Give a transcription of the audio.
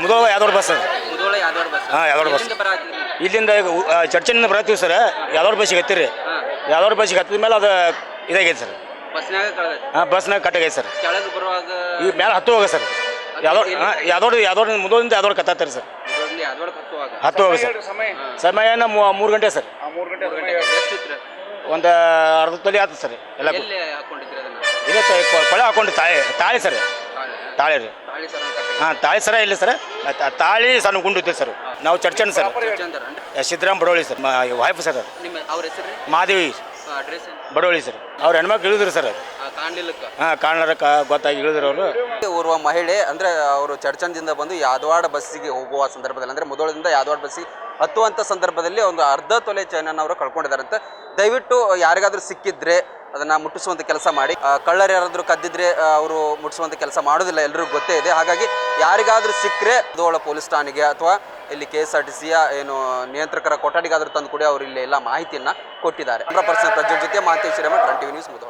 ಮುದೋಳ ಯಾದವ್ರ bus sir ಹಾಂ ಯಾದವ್ರ bus. ಹಾ, ಯಾದವಾಡ ಬಸ್. ಎಲ್ಲಿಂದ ಬರಾತ್ರಿ ಇಲ್ಲಿಂದ ಈಗ ಉ- ಆ, ಚರ್ಚಿನಿಂದ ಬರ್ತೀವಿ ಸರ್. ಯಾದವ್ರ ಬಸ್ಸಿಗೆ ಹತ್ತಿರಿ. ಹಾ. ಯಾದವ್ರ ಬಸ್ಸಿಗೆ ಹತ್ತಿದ ಮೇಲೆ ಅದು ಇದಾಗೈತೆ ಸರ್. ಬಸ್ನ್ಯಾಗ ಬಸ್ ಹಾಂ ಬಸ್ನಾಗ ಕಟ್ಟಾಗೈತೆ ಸರ್. ಕೆಳಗೆ ಬರುವಾಗ ಈಗ ಮೇಲೆ ಹತ್ತು ಹೋಗ ಸರ್ ಯಾದವ್ರ ಹಾಂ ಯಾದವ್ರ ಯಾದವ್ರ ಮುದೋಳಿಂದ ಯಾದವ್ರ ಕತ್ತಾತಾರೆ ಸರ್. ಹತ್ತು ಹೋಗ ಸರ್. ಸಮಯನ ಮೂರು ಗಂಟೆ ಸರ್. ಮೂರು ಗಂಟೆ ಎಷ್ಟಿತ್ತು ಒಂದು ಅರ್ಧ ತೊಲಿ ಆಯ್ತು ಸರ್ ಎಲ್ಲ ಎಲ್ಲಿ ಹಾಕೊಂಡಿದ್ರಿ ಅದನ್ನ? ಇದೇ ತ- ಕೊ- ಕೊಳೆ ಹಾಕೊಂಡು ತಾಳಿ ತಾಳಿ ಸರ್. ತಾಳೆ? ತಾಳಿ ರೀ. ತಾಳಿ ಸರ ಹಾಂ ತಾಳಿ ಸರ ಇಲ್ಲ ಸರ್. ತ- ತಾಳಿ ಸಣ್ಣ ಗುಂಡು ಇತ್ತು ಸರ್. ನಾವು ಚರ್ಚನ್ sir. Siddaram Badoli sir. Wife sir. ಅದು ನಿಮ್ಮ ಅವ್ರ ಹೆಸರು ಮಾದೇವಿ. Address Badoli sir. ಅವ್ರ ಹೆಣ್ಮಕ್ಳು ಇಳಿದ್ರು ಸರ್. ಕಾಣ್ಲಿಲ್ಲಕ್ಕ. ಹಾಂ ಕಾಣರ ಗೊತ್ತಾಗಿ ಇಳಿದ್ರು ಅವರು. ಓರ್ವ ಮಹಿಳೆ ಅಂದ್ರೆ ಅವರು ಚರ್ಚಂದಿಂದ ಬಂದು ಯಾದವಾಡ ಬಸ್ಸಿಗೆ ಹೋಗುವ ಸಂದರ್ಭದಲ್ಲಿ ಅಂದ್ರೆ ಮುದೋಳದಿಂದ ಯಾದವಾಡ ಬಸ್ಸಿಗೆ ಹತ್ತುವಂತ ಸಂದರ್ಭದಲ್ಲಿ ಒಂದು ಅರ್ಧ ತೊಲೆ ಚೈನನ್ನು ಅವರು ಕಳ್ಕೊಂಡಿದ್ದಾರಂತೆ. ದಯವಿಟ್ಟು ಯಾರಿಗಾದ್ರೂ ಸಿಕ್ಕಿದ್ರೆ ಅದನ್ನ ಮುಟ್ಟಿಸುವಂತ ಕೆಲಸ ಮಾಡಿ. ಕಳ್ಳರ ಯಾರಾದ್ರೂ ಕದ್ದಿದ್ರೆ ಅವರು ಮುಟ್ಟಿಸುವಂಥ ಕೆಲಸ ಮಾಡೋದಿಲ್ಲ ಎಲ್ರಿಗೂ ಗೊತ್ತೇ ಇದೆ. ಹಾಗಾಗಿ ಯಾರಿಗಾದರೂ ಸಿಕ್ಕರೆ ದೋಳ ಪೊಲೀಸ್ ಠಾಣೆಗೆ ಅಥವಾ ಇಲ್ಲಿ ಕೆ ಎಸ್ ಆರ್ ಟಿ ಸಿಯ ಏನು ನಿಯಂತ್ರಕರ ಕೊಠಡಿಗಾದ್ರೂ ತಂದು ಕೂಡ ಅವರು ಇಲ್ಲಿ ಎಲ್ಲ ಮಾಹಿತಿಯನ್ನ ಕೊಟ್ಟಿದ್ದಾರೆ. ಹಂಡ್ರೆಡ್ ಪರ್ಸೆಂಟ್ ಪ್ರಜ್ವಲ್ ಜೊತೆ ಮಾತೇಶ್ವರ ಟ್ವೆಂಟಿ ನ್ಯೂಸ್ ಮುದೋಳ.